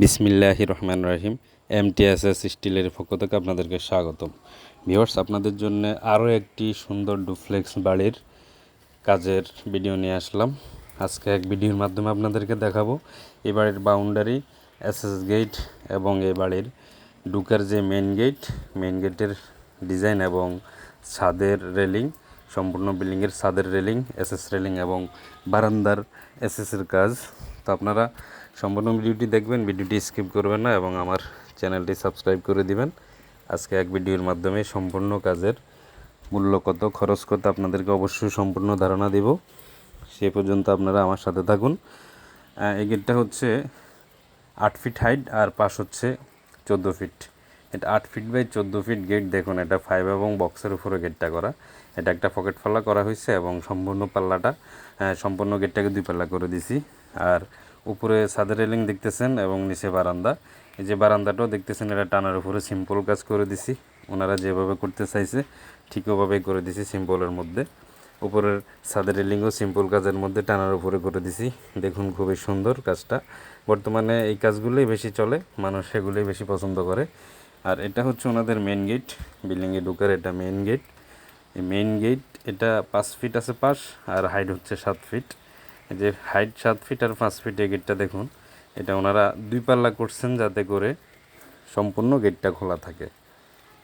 বিসমিল্লাহ রহমান রহিম। এমটিএসএস স্টিলের পক্ষ থেকে আপনাদেরকে স্বাগতম। ভিউয়ার্স, আপনাদের জন্য আরও একটি সুন্দর ডুপ্লেক্স বাড়ির কাজের ভিডিও নিয়ে আসলাম। আজকে এক ভিডিওর মাধ্যমে আপনাদেরকে দেখাবো। এই বাড়ির বাউন্ডারি এসএস গেট এবং এই বাড়ির ঢুকার যে মেন গেট মেন গেটের ডিজাইন এবং ছাদের রেলিং সম্পূর্ণ বিল্ডিংয়ের ছাদের রেলিং এসএস রেলিং এবং বারান্দার এসএসের কাজ। তো আপনারা সম্পূর্ণ ভিডিওটি দেখবেন, ভিডিওটি স্কিপ করবেন না এবং আমার চ্যানেলটি সাবস্ক্রাইব করে দিবেন। আজকে এক ভিডিওর মাধ্যমে সম্পূর্ণ কাজের মূল্য কত, খরচ কত, আপনাদেরকে অবশ্যই সম্পূর্ণ ধারণা দিব। সে পর্যন্ত আপনারা আমার সাথে থাকুন। এই গেটটা হচ্ছে আট ফিট হাইট আর পাশ হচ্ছে চোদ্দ ফিট এটা আট ফিট বাই চোদ্দ ফিট গেট দেখুন, এটা ফাইভ এবং বক্সের উপরে গেটটা করা। এটা একটা পকেট পাল্লা করা হয়েছে এবং সম্পূর্ণ পাল্লাটা সম্পূর্ণ গেটটাকে দুই পাল্লা করে দিছি। আর উপরে ছাদের রেলিং দেখতেছেন এবং নিচে বারান্দা। এই যে বারান্দাটাও দেখতেছেন, এটা টানার উপরে সিম্পল কাজ করে দিছি। ওনারা যেভাবে করতে চাইছে, ঠিক ওভাবেই করে দিছি সিম্পলের মধ্যে। উপরের ছাদের রেলিংও সিম্পল কাজের মধ্যে টানার উপরে করে দিছি। দেখুন খুবই সুন্দর কাজটা। বর্তমানে এই কাজগুলোই বেশি চলে, মানুষ সেগুলোই বেশি পছন্দ করে। আর এটা হচ্ছে ওনাদের মেন গেট বিল্ডিংয়ে ঢুকার এটা মেন গেট এই মেন গেট এটা পাঁচ ফিট আছে পাশ, আর হাইট হচ্ছে সাত ফিট যে হাইট সাত ফিট আর পাঁচ ফিট এই গেটটা দেখুন, এটা ওনারা দুই পাল্লা করছেন যাতে করে সম্পূর্ণ গেটটা খোলা থাকে।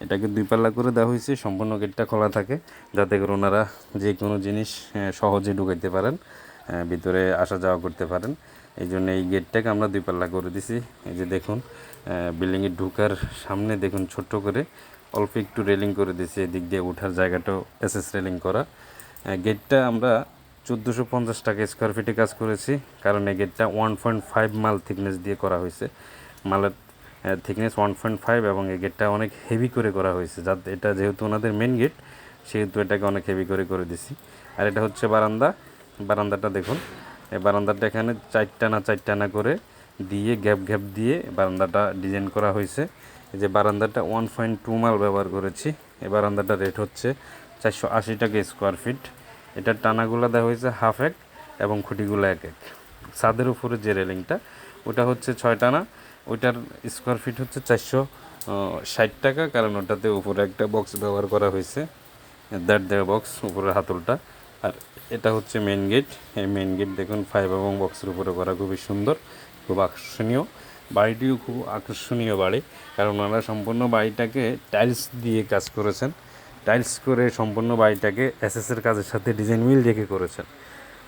এটাকে দুই পাল্লা করে দেওয়া হয়েছে, সম্পূর্ণ গেটটা খোলা থাকে, যাতে করে ওনারা যে কোনো জিনিস সহজে ঢুকাইতে পারেন ভিতরে আসা যাওয়া করতে পারেন। এই জন্য এই গেটটাকে আমরা দুই পাল্লা করে দিছি। এই যে দেখুন বিল্ডিংয়ে ঢুকার সামনে দেখুন ছোট্ট করে অল্প একটু রেলিং করে দিয়েছি এদিক দিয়ে ওঠার জায়গাটাও এসএস রেলিং করা। গেটটা আমরা চোদ্দোশো পঞ্চাশ টাকা স্কোয়ার ফিটে কাজ করেছি। কারণ এই গেটটা ওয়ান পয়েন্ট ফাইভ মাল থিকনেস দিয়ে করা হয়েছে। মালের থিকনেস ওয়ান পয়েন্ট ফাইভ এবং এই গেটটা অনেক হেভি করে করা হয়েছে। যাতে এটা যেহেতু ওনাদের মেন গেট সেহেতু এটাকে অনেক হেভি করে করে দিছি। আর এটা হচ্ছে বারান্দা। বারান্দাটা দেখুন। এই বারান্দাটা এখানে চারটা না চারটা না করে দিয়ে গ্যাপ গ্যাপ দিয়ে বারান্দাটা ডিজাইন করা হয়েছে। এই যে বারান্দাটা ওয়ান পয়েন্ট টু মাল ব্যবহার করেছি। এই বারান্দাটা রেট হচ্ছে চারশো আশি টাকা স্কোয়ার ফিট এটার টানাগুলো দেওয়া হয়েছে হাফ এক এবং খুঁটিগুলো এক এক ছাদের উপরে যে রেলিংটা, ওটা হচ্ছে ছয় টানা। ওইটার স্কোয়ার ফিট হচ্ছে চারশো ষাট টাকা, কারণ ওটাতে উপরে একটা বক্স ব্যবহার করা হয়েছে। দেড় দেড় বক্স উপরের হাতলটা। আর এটা হচ্ছে মেন গেট এই মেন গেট দেখুন ফাইভ এবং বক্সের উপরে করা খুবই সুন্দর, খুব আকর্ষণীয়। বাড়িটিও খুব আকর্ষণীয় বাড়ি, কারণ ওনারা সম্পূর্ণ বাড়িটাকে টাইলস দিয়ে কাজ করেছেন। টাইলস করে সম্পূর্ণ বাড়িটাকে এসএসের কাজের সাথে ডিজাইন মিল রেখে করেছেন।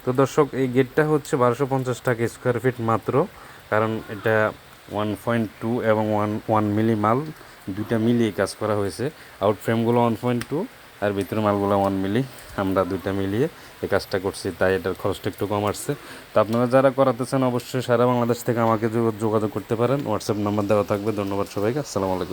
তো দর্শক, এই গেটটা হচ্ছে বারোশো পঞ্চাশ টাকা স্কোয়ার ফিট মাত্র, কারণ এটা ওয়ান পয়েন্ট টু এবং ওয়ান ওয়ান মিলি মাল, দুইটা মিলিয়ে কাজ করা হয়েছে। আউট ফ্রেমগুলো ওয়ান পয়েন্ট টু আর ভিতরে মালগুলো ওয়ান মিলি আমরা দুইটা মিলিয়ে এই কাজটা করছি, তাই এটার খরচটা একটু কম আসছে। তো আপনারা যারা করাতেছেন অবশ্যই সারা বাংলাদেশ থেকে আমাকে যোগাযোগ করতে পারেন। হোয়াটসঅ্যাপ নাম্বার দেওয়া থাকবে। ধন্যবাদ সবাইকে। আসসালামু আলাইকুম।